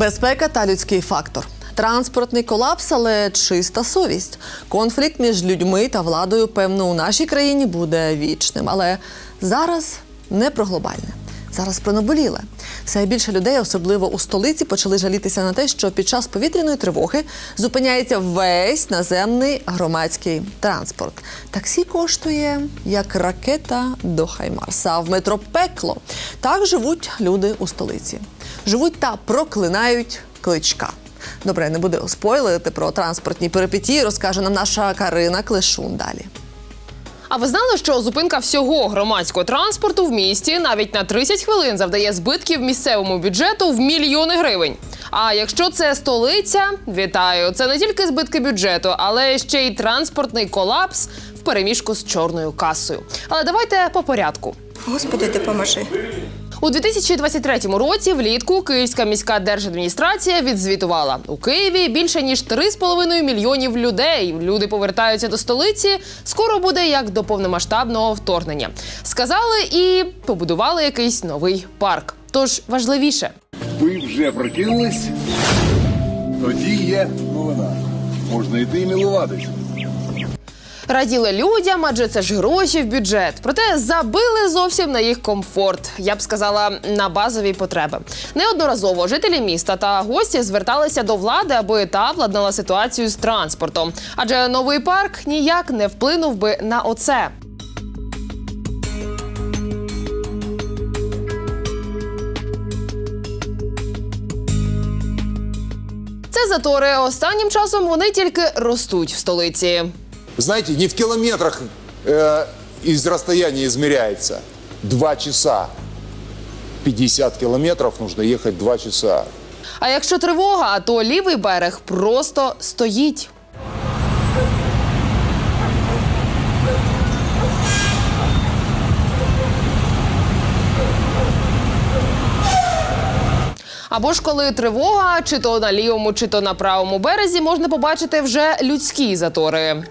Безпека та людський фактор. Транспортний колапс, але чиста совість. Конфлікт між людьми та владою, певно, у нашій країні буде вічним. Але зараз не про глобальне. Зараз пронаболіле. Все більше людей, особливо у столиці, почали жалітися на те, що під час повітряної тривоги зупиняється весь наземний громадський транспорт. Таксі коштує як ракета до Хаймарса. В метро пекло. Так живуть люди у столиці. Живуть та проклинають кличка. Добре, не буде спойлерити про транспортні перипетії, розкаже нам наша Карина Клишун далі. А ви знали, що зупинка всього громадського транспорту в місті навіть на 30 хвилин завдає збитків місцевому бюджету в мільйони гривень? А якщо це столиця, вітаю! Це не тільки збитки бюджету, але ще й транспортний колапс в переміжку з чорною касою. Але давайте по порядку. Господи, допоможи. У 2023 році влітку Київська міська держадміністрація відзвітувала у Києві більше ніж 3,5 мільйонів людей. Люди повертаються до столиці. Скоро буде як до повномасштабного вторгнення. Сказали і побудували якийсь новий парк. Тож важливіше. Ви вже прокинулись? Тоді є новина. Можна йти і милуватись. Раділи людям, адже це ж гроші в бюджет. Проте забили зовсім на їх комфорт. Я б сказала, на базові потреби. Неодноразово жителі міста та гості зверталися до влади, аби та владнала ситуацію з транспортом. Адже новий парк ніяк не вплинув би на оце. Це затори. Останнім часом вони тільки ростуть в столиці. Знаете, не в километрах э, из расстояния измеряется. Два часа. 50 километров нужно ехать два часа. А якщо тривога, то лівий берег просто стоїть. Або ж коли тривога, чи то на лівому, чи то на правому березі, можна побачити вже людські затори.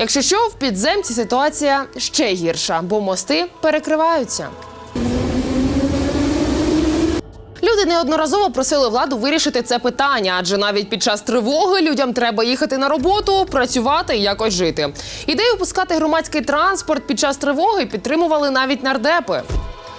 Якщо що, в підземці ситуація ще гірша, бо мости перекриваються. Люди неодноразово просили владу вирішити це питання, адже навіть під час тривоги людям треба їхати на роботу, працювати і якось жити. Ідею пускати громадський транспорт під час тривоги підтримували навіть нардепи.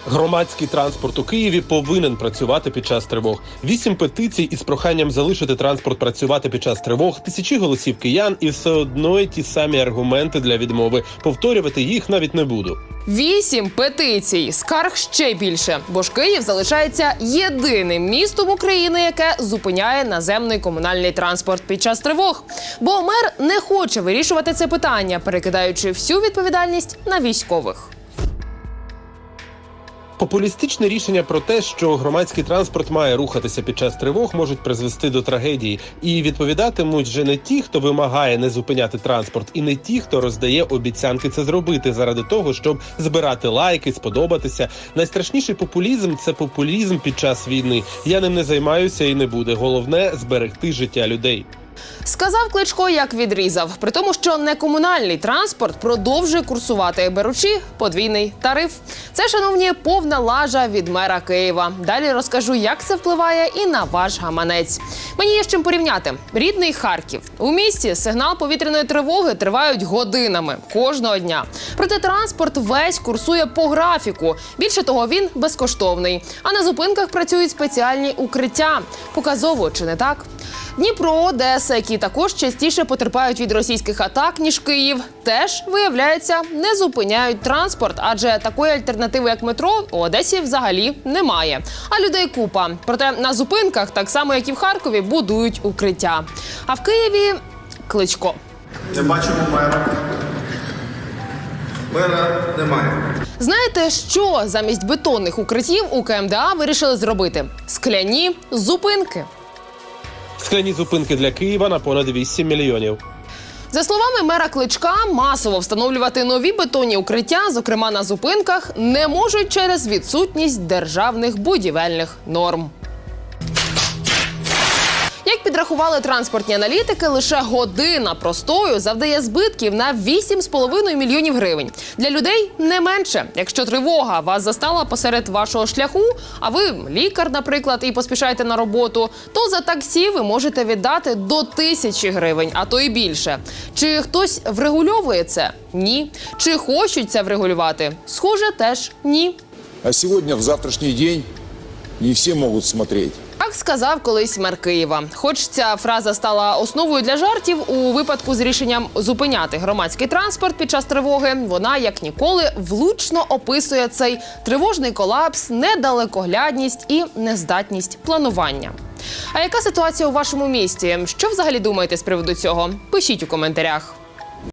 Громадський транспорт у Києві повинен працювати під час тривог. Вісім петицій із проханням залишити транспорт працювати під час тривог, тисячі голосів киян, і все одно й ті самі аргументи для відмови. Повторювати їх навіть не буду. Вісім петицій, скарг ще більше, бо ж Київ залишається єдиним містом України, яке зупиняє наземний комунальний транспорт під час тривог. Бо мер не хоче вирішувати це питання, перекидаючи всю відповідальність на військових. Популістичне рішення про те, що громадський транспорт має рухатися під час тривог, можуть призвести до трагедії, і відповідатимуть вже не ті, хто вимагає не зупиняти транспорт, і не ті, хто роздає обіцянки це зробити заради того, щоб збирати лайки, сподобатися. Найстрашніший популізм це популізм під час війни. Я ним не займаюся і не буде. Головне зберегти життя людей. Сказав Кличко, як відрізав, при тому, що некомунальний транспорт продовжує курсувати, беручи подвійний тариф. Це, шановні, повна лажа від мера Києва. Далі розкажу, як це впливає і на ваш гаманець. Мені є з чим порівняти. Рідний Харків у місті сигнал повітряної тривоги тривають годинами кожного дня. Проте транспорт весь курсує по графіку. Більше того, він безкоштовний. А на зупинках працюють спеціальні укриття. Показово чи не так? Дніпро, Одеса, які також частіше потерпають від російських атак ніж Київ, теж виявляється не зупиняють транспорт, адже такої альтернативи, як метро, у Одесі взагалі немає. А людей купа. Проте на зупинках, так само як і в Харкові, будують укриття. А в Києві кличко. Не бачимо мера. Мера немає. Знаєте, що замість бетонних укриттів у КМДА вирішили зробити? Скляні зупинки. Скляні зупинки для Києва на понад 8 мільйонів. За словами мера Кличка, масово встановлювати нові бетонні укриття, зокрема на зупинках, не можуть через відсутність державних будівельних норм. Підрахували транспортні аналітики, лише година простою завдає збитків на 8,5 мільйонів гривень. Для людей не менше. Якщо тривога вас застала посеред вашого шляху, а ви лікар, наприклад, і поспішаєте на роботу, то за таксі ви можете віддати до тисячі гривень, а то і більше. Чи хтось врегульовує це? Ні. Чи хочуть це врегулювати? Схоже, теж ні. А сегодня, в завтрашний день, не все могут смотреть. Так сказав колись мер Києва. Хоч ця фраза стала основою для жартів у випадку з рішенням зупиняти громадський транспорт під час тривоги, вона як ніколи влучно описує цей тривожний колапс, недалекоглядність і нездатність планування. А яка ситуація у вашому місті? Що взагалі думаєте з приводу цього? Пишіть у коментарях.